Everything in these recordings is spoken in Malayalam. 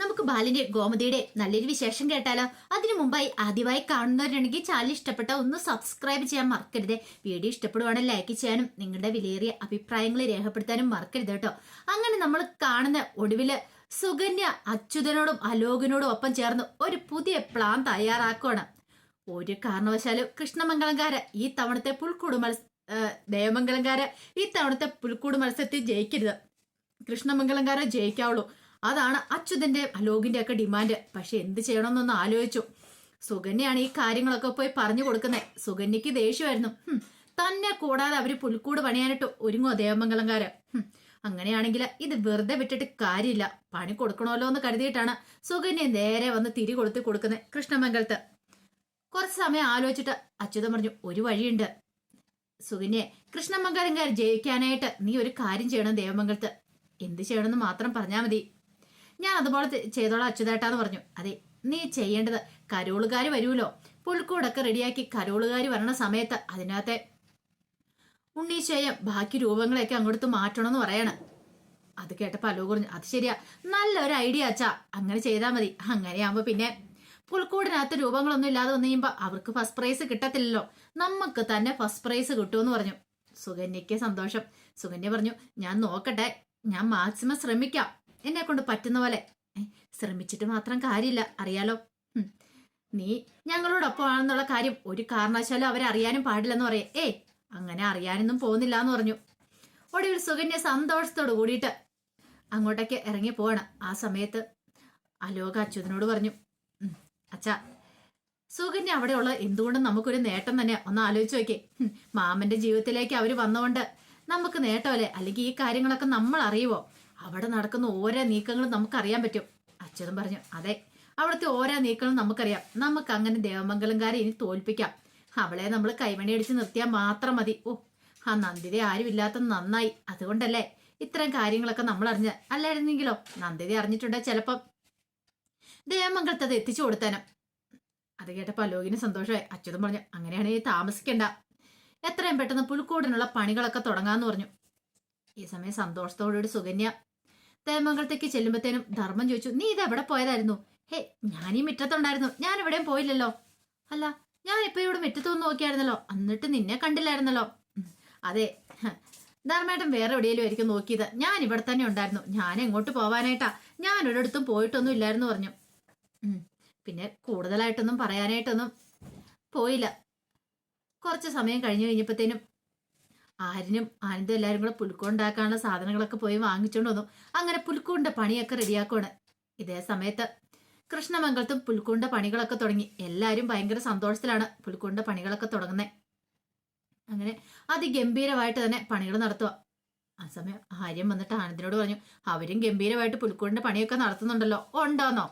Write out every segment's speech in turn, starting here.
നമുക്ക് ബാലിന്റെ ഗോമതിയുടെ നല്ലൊരു വിശേഷം കേട്ടാലോ? അതിനു മുമ്പായി ആദ്യമായി കാണുന്നവരുണ്ടെങ്കിൽ ചാനൽ ഇഷ്ടപ്പെട്ട ഒന്ന് സബ്സ്ക്രൈബ് ചെയ്യാൻ മറക്കരുത്. വീഡിയോ ഇഷ്ടപ്പെടുവാണെങ്കിൽ ലൈക്ക് ചെയ്യാനും നിങ്ങളുടെ വിലയേറിയ അഭിപ്രായങ്ങൾ രേഖപ്പെടുത്താനും മറക്കരുത് കേട്ടോ. അങ്ങനെ നമ്മൾ കാണുന്ന ഒടുവിൽ സുകന്യ അച്യുതനോടും അലോകനോടും ഒപ്പം ചേർന്ന് ഒരു പുതിയ പ്ലാൻ തയ്യാറാക്കുകയാണ് ഒരു കാരണവശാലും കൃഷ്ണമംഗലംകാര് ഈ തവണത്തെ പുൽക്കൂട് മത്സ ദേവമംഗലംകാര് ഈ തവണത്തെ പുൽക്കൂട് മത്സരത്തിൽ ജയിക്കരുത്. കൃഷ്ണമംഗലംകാരെ ജയിക്കാവുള്ളൂ. അതാണ് അച്യുതന്റെ അലോകിന്റെ ഒക്കെ ഡിമാൻഡ് പക്ഷെ എന്ത് ചെയ്യണമെന്നൊന്ന് ആലോചിച്ചു. സുഗന്യാണ് ഈ കാര്യങ്ങളൊക്കെ പോയി പറഞ്ഞു കൊടുക്കുന്നത് സുകന്യക്ക് ദേഷ്യമായിരുന്നു. തന്നെ കൂടാതെ അവർ പുൽക്കൂട് പണിയാനിട്ട്. ഒരുങ്ങോ ദേവമംഗലംകാര്? അങ്ങനെയാണെങ്കിൽ ഇത് വെറുതെ വിട്ടിട്ട് കാര്യമില്ല. പണി കൊടുക്കണമല്ലോ എന്ന് കരുതിയിട്ടാണ് സുകന്യ നേരെ വന്ന് തിരി കൊളുത്തി കൊടുക്കുന്നത് കൃഷ്ണമംഗലത്ത്. കുറച്ച് സമയം ആലോചിച്ചിട്ട് അച്യുതൻ പറഞ്ഞു ഒരു വഴിയുണ്ട്. സുകന്യെ കൃഷ്ണമംഗലംകാർ ജയിക്കാനായിട്ട് നീ ഒരു കാര്യം ചെയ്യണം ദേവമംഗലത്ത്. എന്ത് ചെയ്യണമെന്ന് മാത്രം പറഞ്ഞാൽ മതി. ഞാൻ അതുപോലെ ചെയ്തോളാം അച്യുതേട്ടാന്ന് പറഞ്ഞു. അതെ നീ ചെയ്യേണ്ടത് കരോളുകാർ വരുമല്ലോ പുൽക്കൂടൊക്കെ റെഡിയാക്കി കരോളുകാർ വരണ സമയത്ത് അതിനകത്തെ ഉണ്ണീശയം ബാക്കി രൂപങ്ങളെയൊക്കെ അങ്ങോട്ട് മാറ്റണമെന്ന് പറയാണ്. അത് കേട്ടപ്പോൾ അലോ കുറഞ്ഞു അത് ശരിയാ. നല്ലൊരു ഐഡിയ അച്ഛാ. അങ്ങനെ ചെയ്താൽ മതി. അങ്ങനെയാകുമ്പോ പിന്നെ പുൽക്കൂടിനകത്ത് രൂപങ്ങളൊന്നും ഇല്ലാതെ വന്നു കഴിയുമ്പോ അവർക്ക് ഫസ്റ്റ് പ്രൈസ് കിട്ടത്തില്ലല്ലോ. നമുക്ക് തന്നെ ഫസ്റ്റ് പ്രൈസ് കിട്ടുമെന്ന് പറഞ്ഞു. സുകന്യയ്ക്ക് സന്തോഷം. സുകന്യ പറഞ്ഞു ഞാൻ നോക്കട്ടെ. ഞാൻ മാക്സിമം ശ്രമിക്കാം. എന്നെ കൊണ്ട് പറ്റുന്ന പോലെ. ശ്രമിച്ചിട്ട് മാത്രം കാര്യമില്ല. അറിയാലോ. നീ ഞങ്ങളോടൊപ്പം ആണെന്നുള്ള കാര്യം ഒരു കാരണവശാലും അവരറിയാനും പാടില്ലെന്ന് പറയേ. ഏ അങ്ങനെ അറിയാനൊന്നും പോകുന്നില്ല എന്ന് പറഞ്ഞു. ഒടുവിൽ സുകന്യ സന്തോഷത്തോട് കൂടിയിട്ട് അങ്ങോട്ടേക്ക് ഇറങ്ങി പോവാണ്. ആ സമയത്ത് അലോക അച്യുതനോട് പറഞ്ഞു "ഉം, അച്ഛാ സുകന്യ അവിടെയുള്ള എന്തുകൊണ്ടും നമുക്കൊരു നേട്ടം തന്നെ. ഒന്ന് ആലോചിച്ച് നോക്കേ. മാമന്റെ ജീവിതത്തിലേക്ക് അവർ വന്നുകൊണ്ട് നമുക്ക് നേട്ടമല്ലേ അല്ലെങ്കിൽ ഈ കാര്യങ്ങളൊക്കെ നമ്മൾ അറിയുമോ അവിടെ നടക്കുന്ന ഓരോ നീക്കങ്ങളും നമുക്കറിയാൻ പറ്റും. അച്യുതൻ പറഞ്ഞു അതെ അവിടുത്തെ ഓരോ നീക്കങ്ങളും നമുക്കറിയാം. നമുക്ക് അങ്ങനെ ദേവമംഗലംകാരെ ഇനി തോൽപ്പിക്കാം. അവളെ നമ്മൾ കൈമണി അടിച്ച് നിർത്തിയാൽ മാത്രം മതി. ഓ ആ നന്ദിത ആരും ഇല്ലാത്ത നന്നായി. അതുകൊണ്ടല്ലേ ഇത്തരം കാര്യങ്ങളൊക്കെ നമ്മൾ അറിഞ്ഞ അല്ലായിരുന്നെങ്കിലോ? നന്ദിത അറിഞ്ഞിട്ടുണ്ടോ ചിലപ്പം? ദേവമംഗലത്തത് എത്തിച്ചു കൊടുത്തേനും. അത് കേട്ടപ്പോൾ അലോകിന് സന്തോഷമായി. അച്യുതൻ പറഞ്ഞു അങ്ങനെയാണെങ്കിൽ താമസിക്കണ്ട. എത്രയും പെട്ടെന്ന് പുൽക്കൂടിനുള്ള പണികളൊക്കെ തുടങ്ങാന്ന് പറഞ്ഞു. ഈ സമയം സന്തോഷത്തോടുകൂടി സുകന്യ ദേവമംഗലത്തേക്ക് ചെല്ലുമ്പോഴത്തേനും ധർമ്മം ചോദിച്ചു നീ ഇത് എവിടെ പോയതായിരുന്നു? ഹേ ഞാൻ ഈ മുറ്റത്തുണ്ടായിരുന്നു. ഞാൻ എവിടെയും പോയില്ലല്ലോ. അല്ല ഞാൻ ഇപ്പൊ ഇവിടെ മുറ്റത്ത് വന്ന് നോക്കിയായിരുന്നല്ലോ. എന്നിട്ട് നിന്നെ കണ്ടില്ലായിരുന്നല്ലോ. അതെ. ധർമ്മേട്ടൻ വേറെ എവിടെയെങ്കിലും ആയിരിക്കും നോക്കിയത്. ഞാൻ ഇവിടെ തന്നെ ഉണ്ടായിരുന്നു. ഞാൻ എങ്ങോട്ട് പോവാനായിട്ടാ? ഞാൻ ഒരിടത്തും പോയിട്ടൊന്നും ഇല്ലായിരുന്നു പറഞ്ഞു. പിന്നെ കൂടുതലായിട്ടൊന്നും പറയാനായിട്ടൊന്നും പോയില്ല. കുറച്ച് സമയം കഴിഞ്ഞു കഴിഞ്ഞപ്പോഴത്തേനും ആരിനും ആനന്ദ എല്ലാവരും കൂടെ പുൽക്കൂണ്ടാക്കാനുള്ള സാധനങ്ങളൊക്കെ പോയി വാങ്ങിച്ചുകൊണ്ട് വന്നു. അങ്ങനെ പുലുക്കോണ്ട പണിയൊക്കെ റെഡിയാക്കുവാണ്. ഇതേ സമയത്ത് കൃഷ്ണമംഗലത്തും പുൽക്കൂണ്ട പണികളൊക്കെ തുടങ്ങി. എല്ലാവരും ഭയങ്കര സന്തോഷത്തിലാണ് പുൽക്കൂണ്ട പണികളൊക്കെ തുടങ്ങുന്നത് അങ്ങനെ അതിഗംഭീരമായിട്ട് തന്നെ പണികൾ നടത്തുക ആ സമയം ആര്യം വന്നിട്ട് ആനന്ദിനോട് പറഞ്ഞു അവരും ഗംഭീരമായിട്ട് പുൽക്കൂടിന്റെ പണിയൊക്കെ നടത്തുന്നുണ്ടല്ലോ. ഉണ്ടോന്നോ?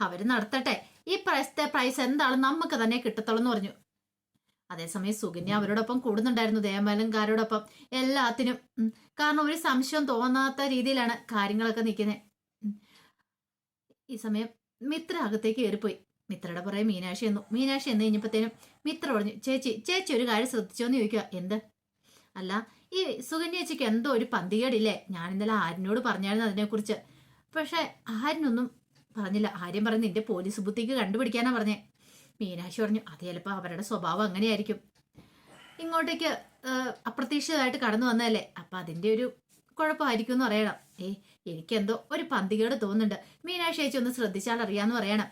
അവർ നടത്തട്ടെ. ഈ പ്രൈസത്തെ പ്രൈസ് എന്താണ് നമുക്ക് തന്നെ കിട്ടത്തുള്ളൂ എന്ന് പറഞ്ഞു. അതേസമയം സുകന്യ അവരോടൊപ്പം കൂടുന്നുണ്ടായിരുന്നു. ദേവമലങ്കാരോടൊപ്പം എല്ലാത്തിനും. കാരണം ഒരു സംശയം തോന്നാത്ത രീതിയിലാണ് കാര്യങ്ങളൊക്കെ നിൽക്കുന്നത് ഈ സമയം മിത്ര അകത്തേക്ക് കയറിപ്പോയി. മിത്രയുടെ പുറകെ മീനാക്ഷി എന്നു മീനാക്ഷി എന്ന് കഴിഞ്ഞപ്പോഴത്തേനും മിത്ര പറഞ്ഞു ചേച്ചി ചേച്ചി ഒരു കാര്യം ശ്രദ്ധിച്ചോന്ന് ചോദിക്കുക എന്ത്? അല്ല ഈ സുകന്യ ചേച്ചിക്ക് എന്തോ ഒരു പന്തികേടില്ലേ? ഞാൻ ഇന്നലെ ആര്യനോട് പറഞ്ഞായിരുന്നു അതിനെക്കുറിച്ച്. പക്ഷെ ആര്യനൊന്നും പറഞ്ഞില്ല. ആര്യം പറഞ്ഞ് നിന്റെ പോലീസ് ബുദ്ധിക്ക് കണ്ടുപിടിക്കാനാ പറഞ്ഞേ. മീനാക്ഷി പറഞ്ഞു അത് ചിലപ്പോൾ അവരുടെ സ്വഭാവം അങ്ങനെയായിരിക്കും. ഇങ്ങോട്ടേക്ക് അപ്രതീക്ഷിതമായിട്ട് കടന്നു വന്നതല്ലേ? അപ്പം അതിന്റെ ഒരു കുഴപ്പമായിരിക്കും എന്ന് പറയണം. ഏ എനിക്കെന്തോ ഒരു പന്തികേട് തോന്നുന്നുണ്ട്. മീനാക്ഷി ചേച്ചി ഒന്ന് ശ്രദ്ധിച്ചാൽ അറിയാന്ന് പറയണം.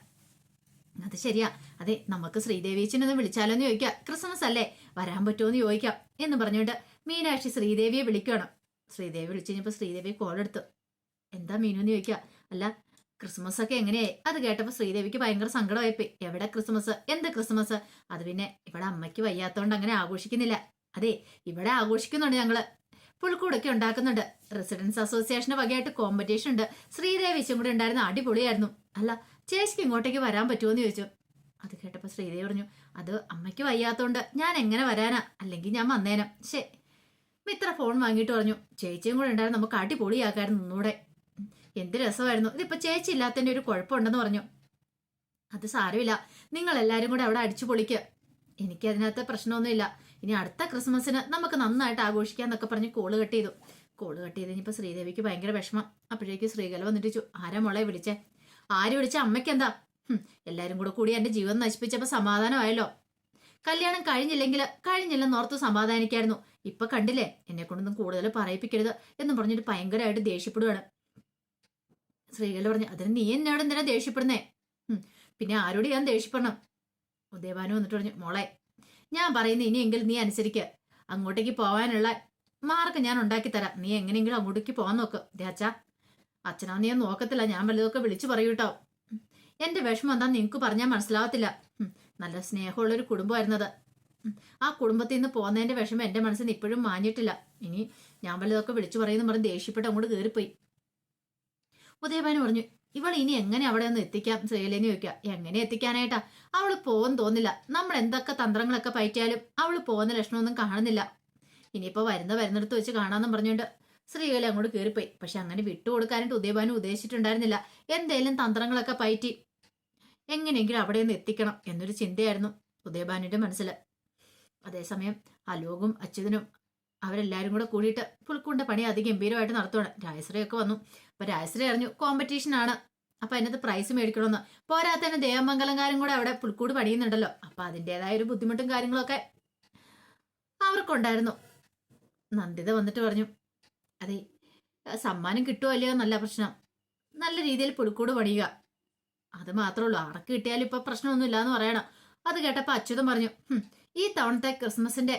അത് ശരിയാ. അതെ നമുക്ക് ശ്രീദേവിച്ചിനൊന്ന് വിളിച്ചാലോ എന്ന് ചോദിക്കാം. ക്രിസ്മസ് അല്ലേ? വരാൻ പറ്റുമോ എന്ന് ചോദിക്കാം. എന്ന് പറഞ്ഞുകൊണ്ട് മീനാക്ഷി ശ്രീദേവിയെ വിളിക്കണം. ശ്രീദേവി വിളിച്ചു കഴിഞ്ഞപ്പോൾ ശ്രീദേവി കോൾ എടുത്തു എന്താ മീനു? എന്ന് ചോദിക്കുക അല്ല ക്രിസ്മസ് ഒക്കെ എങ്ങനെയായി അത് കേട്ടപ്പോൾ ശ്രീദേവിക്ക് ഭയങ്കര സങ്കടമായിപ്പോയി. എവിടെ ക്രിസ്മസ്? എന്ത് ക്രിസ്മസ്? അത് പിന്നെ ഇവിടെ അമ്മയ്ക്ക് വയ്യാത്തതുകൊണ്ട് അങ്ങനെ ആഘോഷിക്കുന്നില്ല. അതെ ഇവിടെ ആഘോഷിക്കുന്നുണ്ട് ഞങ്ങൾ. പുൽക്കൂടൊക്കെ ഉണ്ടാക്കുന്നുണ്ട്. റെസിഡൻസ് അസോസിയേഷന്റെ വകയായിട്ട് കോമ്പറ്റീഷൻ ഉണ്ട്. ശ്രീദേവിച്ചും കൂടെ ഉണ്ടായിരുന്ന. അടിപൊളിയായിരുന്നു. അല്ല ചേച്ചിക്ക് ഇങ്ങോട്ടേക്ക് വരാൻ പറ്റുമോ എന്ന് ചോദിച്ചു. അത് കേട്ടപ്പോൾ ശ്രീദേവി പറഞ്ഞു അത് അമ്മയ്ക്ക് വയ്യാത്തോണ്ട് ഞാൻ എങ്ങനെ വരാനാ? അല്ലെങ്കിൽ ഞാൻ വന്നേനം. ശേ മിത്ര ഫോൺ വാങ്ങിയിട്ട് പറഞ്ഞു ചേച്ചിയും കൂടെ ഉണ്ടായിരുന്നു നമുക്ക് അടിപൊളിയാക്കായിരുന്നു ഒന്നുകൂടെ എന്ത് രസമായിരുന്നു. ഇതിപ്പോ ചേച്ചി ഇല്ലാത്തതിന്റെ ഒരു കുഴപ്പമുണ്ടെന്ന് പറഞ്ഞു. അത് സാരമില്ല. നിങ്ങൾ എല്ലാരും കൂടെ അവിടെ അടിച്ചു പൊളിക്കുക എനിക്ക് അതിനകത്ത് പ്രശ്നമൊന്നുമില്ല. ഇനി അടുത്ത ക്രിസ്മസിന് നമുക്ക് നന്നായിട്ട് ആഘോഷിക്കാന്നൊക്കെ പറഞ്ഞ് കോൾ കട്ട് ചെയ്തു. കോൾ കട്ട് ചെയ്ത് കഴിഞ്ഞപ്പോൾ ശ്രീദേവിക്ക് ഭയങ്കര വിഷമം. അപ്പോഴേക്ക് ശ്രീകല വന്നിട്ട് ആരെ മോളെ വിളിച്ചേ? ആര് വിളിച്ച? അമ്മയ്ക്ക് എന്താ? എല്ലാരും കൂടെ കൂടി എന്റെ ജീവൻ നശിപ്പിച്ചപ്പോ സമാധാനമായല്ലോ. കല്യാണം കഴിഞ്ഞില്ലെങ്കിൽ കഴിഞ്ഞില്ലെന്ന് ഓർത്ത് സമാധാനിക്കായിരുന്നു. ഇപ്പൊ കണ്ടില്ലേ? എന്നെ കൊണ്ടൊന്നും കൂടുതൽ പറയിപ്പിക്കരുത് എന്ന് പറഞ്ഞിട്ട് ഭയങ്കരമായിട്ട് ദേഷ്യപ്പെടുവാണ്. ശ്രീകല പറഞ്ഞു അതിന് നീ എന്നോട് എന്തിനാ ദേഷ്യപ്പെടുന്നേ? പിന്നെ ആരോട് ഞാൻ ദേഷ്യപ്പെടണം? ഉദയഭാനു വന്നിട്ട് പറഞ്ഞു മോളെ ഞാൻ പറയുന്ന ഇനിയെങ്കിലും നീ അനുസരിക്കുക അങ്ങോട്ടേക്ക് പോകാനുള്ള മാർക്ക് ഞാൻ ഉണ്ടാക്കി തരാം. നീ എങ്ങനെയെങ്കിലും അങ്ങോട്ടേക്ക് പോകാൻ നോക്ക്. ദേച്ച അച്ഛനാ നീ നോക്കത്തില്ല. ഞാൻ വലുതൊക്കെ വിളിച്ചു പറയൂ കേട്ടോ എന്റെ വിഷമം എന്താ നിങ്ങൾക്ക് പറഞ്ഞാൽ മനസ്സിലാവത്തില്ല. നല്ല സ്നേഹമുള്ള ഒരു കുടുംബമായിരുന്നത് ആ കുടുംബത്തിൽ നിന്ന് പോകുന്നതിന്റെ വിഷമം എന്റെ മനസ്സിന് ഇപ്പോഴും മാഞ്ഞിട്ടില്ല. ഇനി ഞാൻ വലുതൊക്കെ വിളിച്ചു പറയുന്നു പറഞ്ഞ് ദേഷ്യപ്പെട്ട് അങ്ങോട്ട് കയറിപ്പോയി ഉദയഭാനു പറഞ്ഞു ഇവൾ ഇനി എങ്ങനെ അവിടെ ഒന്ന് എത്തിക്കാം? ശ്രീലേന്ന് ചോദിക്കുക എങ്ങനെ എത്തിക്കാനായിട്ടാ? അവൾ പോകാൻ തോന്നില്ല നമ്മൾ എന്തൊക്കെ തന്ത്രങ്ങളൊക്കെ പയറ്റിയാലും അവൾ പോകുന്ന ലക്ഷണമൊന്നും കാണുന്നില്ല. ഇനിയിപ്പോ വരുന്ന വരുന്നിടത്ത് വെച്ച് കാണാന്നും പറഞ്ഞുകൊണ്ട് സ്ത്രീകളെ അങ്ങോട്ട് കയറിപ്പോയി പക്ഷെ അങ്ങനെ വിട്ടുകൊടുക്കാനായിട്ട് ഉദയഭാനു ഉദ്ദേശിച്ചിട്ടുണ്ടായിരുന്നില്ല. എന്തേലും തന്ത്രങ്ങളൊക്കെ പയറ്റി എങ്ങനെയെങ്കിലും അവിടെ ഒന്ന് എത്തിക്കണം എന്നൊരു ചിന്തയായിരുന്നു ഉദയഭാനുവിന്റെ മനസ്സിൽ. അതേസമയം അലോകും അച്യുതനും അവരെല്ലാരും കൂടെ കൂടിയിട്ട് പുൽക്കൂണ്ട പണി അതിഗംഭീരമായിട്ട് നടത്തുവാണ്. രാജശ്രീയൊക്കെ വന്നു. അപ്പൊ രാജശ്രീ അറിഞ്ഞു കോമ്പറ്റീഷൻ ആണ്. അപ്പൊ അതിനകത്ത് പ്രൈസ് മേടിക്കണമെന്ന്. പോരാത്തന്നെ ദേവമംഗലംകാരും കൂടെ അവിടെ പുൽക്കൂട് പണിയുന്നുണ്ടല്ലോ. അപ്പൊ അതിന്റെതായ ഒരു ബുദ്ധിമുട്ടും കാര്യങ്ങളൊക്കെ അവർക്കുണ്ടായിരുന്നു. നന്ദിത വന്നിട്ട് പറഞ്ഞു അതെ സമ്മാനം കിട്ടുമോ അല്ലയോ നല്ല പ്രശ്നം. നല്ല രീതിയിൽ പുൽക്കൂട് പണിയുക. അത് മാത്രമേ ഉള്ളൂ. ആർക്ക് കിട്ടിയാലും ഇപ്പൊ പ്രശ്നമൊന്നുമില്ല എന്ന് പറയണം. അത് കേട്ടപ്പോൾ അച്യുതം പറഞ്ഞു "ഹും, ഈ തവണത്തെ ക്രിസ്മസിന്റെ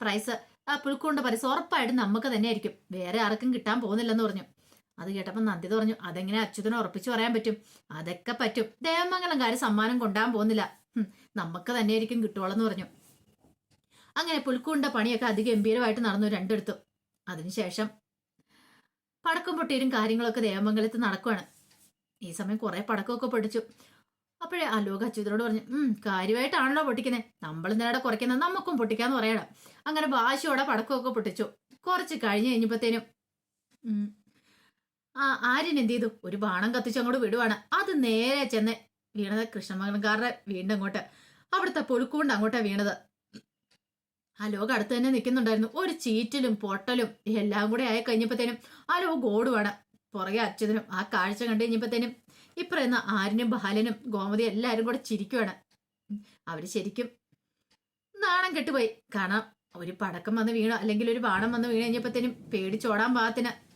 പ്രൈസ് ആ പുൽക്കൊണ്ട് പൈസ ഉറപ്പായിട്ടും നമുക്ക് തന്നെ ആയിരിക്കും വേറെ ആർക്കും കിട്ടാൻ പോകുന്നില്ലെന്ന് പറഞ്ഞു. അത് കേട്ടപ്പോൾ നന്ദിത പറഞ്ഞു അതെങ്ങനെ അച്യുതനെ ഉറപ്പിച്ചു പറയാൻ പറ്റും? അതൊക്കെ പറ്റും. ദേവമംഗലംകാര് സമ്മാനം കൊണ്ടാൻ പോകുന്നില്ല. നമുക്ക് തന്നെയായിരിക്കും കിട്ടുവോളെന്ന് പറഞ്ഞു. അങ്ങനെ പുൽക്കൂണ്ട പണിയൊക്കെ അതിഗംഭീരമായിട്ട് നടന്നു രണ്ടെടുത്തു. അതിനുശേഷം പടക്കം പൊട്ടിയും കാര്യങ്ങളൊക്കെ ദേവമംഗലത്ത് നടക്കുവാണ്. ഈ സമയം കുറെ പടക്കമൊക്കെ പൊട്ടിച്ചു. അപ്പോഴേ അലോക അച്യുതനോട് പറഞ്ഞു ഉം കാര്യമായിട്ടാണല്ലോ പൊട്ടിക്കുന്നത് നമ്മൾ നേടെ കുറയ്ക്കുന്നത് നമുക്കും പൊട്ടിക്കാന്ന് പറയണം. അങ്ങനെ വാശിയോടെ പടക്കമൊക്കെ പൊട്ടിച്ചു. കുറച്ച് കഴിഞ്ഞ് കഴിഞ്ഞപ്പോഴത്തേനും ആ ആര്യൻ എന്ത് ചെയ്തു? ഒരു ബാണം കത്തിച്ച് അങ്ങോട്ട് വിടുവാണ്. അത് നേരെ ചെന്ന് വീണത് കൃഷ്ണമംഗലക്കാരുടെ വീണ്ടും അങ്ങോട്ട്. അവിടുത്തെ പുഴുക്കൊണ്ട് അങ്ങോട്ടാണ് വീണത്. ആ ലോകം അടുത്ത് തന്നെ നിൽക്കുന്നുണ്ടായിരുന്നു. ഒരു ചീറ്റിലും പൊട്ടലും എല്ലാം കൂടെ ആയി കഴിഞ്ഞപ്പോഴത്തേനും ആ ലോകം ഓടുവാണ്. പുറകെ അച്യുതനും ആ കാഴ്ച കണ്ടു കഴിഞ്ഞപ്പോഴത്തേനും ഇപ്പറയുന്ന ആര്യനും ബാലനും ഗോമതി എല്ലാവരും കൂടെ ചിരിക്കുവാണ്. അവർ ശരിക്കും നാണം കെട്ടുപോയി. കാരണം ഒരു പടക്കം വന്ന് വീണു അല്ലെങ്കിൽ ഒരു ബാണം വന്ന് വീണ് കഴിഞ്ഞപ്പോഴത്തേനും പേടിച്ചോടാൻ പാകത്തിന്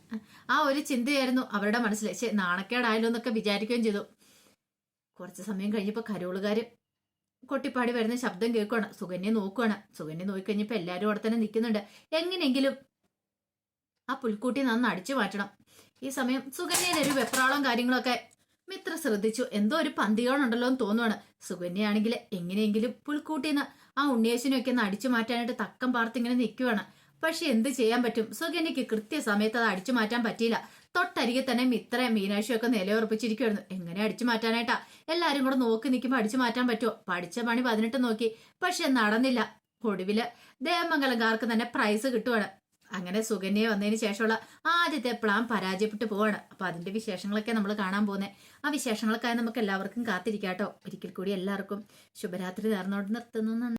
ആ ഒരു ചിന്തയായിരുന്നു അവരുടെ മനസ്സിൽ ശേ നാണക്കേടായാലോ എന്നൊക്കെ വിചാരിക്കുകയും ചെയ്തു. കുറച്ച് സമയം കഴിഞ്ഞപ്പോൾ കരോളുകാര് കൊട്ടിപ്പാടി വരുന്ന ശബ്ദം കേൾക്കുവാണ്. സുകന്യെ നോക്കുവാണ്. സുകന്യെ നോക്കിക്കഴിഞ്ഞപ്പോൾ എല്ലാവരും അവിടെ തന്നെ നിൽക്കുന്നുണ്ട്. എങ്ങനെയെങ്കിലും ആ പുൽക്കൂട്ടി നന്ന് അടിച്ചു മാറ്റണം. ഈ സമയം സുകന്യയുടെ ഒരു വെപ്രാളം കാര്യങ്ങളൊക്കെ മിത്ര ശ്രദ്ധിച്ചു. എന്തോ ഒരു പന്തികോണുണ്ടല്ലോ എന്ന് തോന്നുവാണ്. സുകന്യയാണെങ്കിൽ എങ്ങനെയെങ്കിലും പുൽക്കൂട്ടിന്ന് ആ ഉണ്ണിയേശിനെയൊക്കെ ഒന്ന് അടിച്ചു മാറ്റാനായിട്ട് തക്കം പാർത്ത് ഇങ്ങനെ നിൽക്കുവാണ് പക്ഷെ എന്ത് ചെയ്യാൻ പറ്റും? സുകന്യക്ക് കൃത്യസമയത്ത് അത് അടിച്ചു മാറ്റാൻ പറ്റിയില്ല. തൊട്ടരികെ തന്നെ മിത്ര മീനാക്ഷിയൊക്കെ നിലയുറപ്പിച്ചിരിക്കുവായിരുന്നു. എങ്ങനെ അടിച്ചു മാറ്റാനായിട്ടാ? എല്ലാരും കൂടെ നോക്കി നിൽക്കുമ്പോൾ അടിച്ചു മാറ്റാൻ പറ്റുമോ പഠിച്ച പണി പതിനെട്ട് നോക്കി. പക്ഷെ നടന്നില്ല. ഒടുവിൽ ദേവമംഗലംകാർക്ക് തന്നെ പ്രൈസ് കിട്ടുവാണ്. അങ്ങനെ സുകന്യ വന്നതിന് ശേഷമുള്ള ആദ്യത്തെ പ്ലാൻ പരാജയപ്പെട്ടു പോവാണ്. അപ്പൊ അതിന്റെ വിശേഷങ്ങളൊക്കെ നമ്മൾ കാണാൻ പോകുന്നത് ആ വിശേഷങ്ങൾക്കായി നമുക്ക് എല്ലാവർക്കും കാത്തിരിക്കാട്ടോ. ഒരിക്കൽ കൂടി എല്ലാവർക്കും ശുഭരാത്രി നേർന്നോട് നിർത്തുന്നു.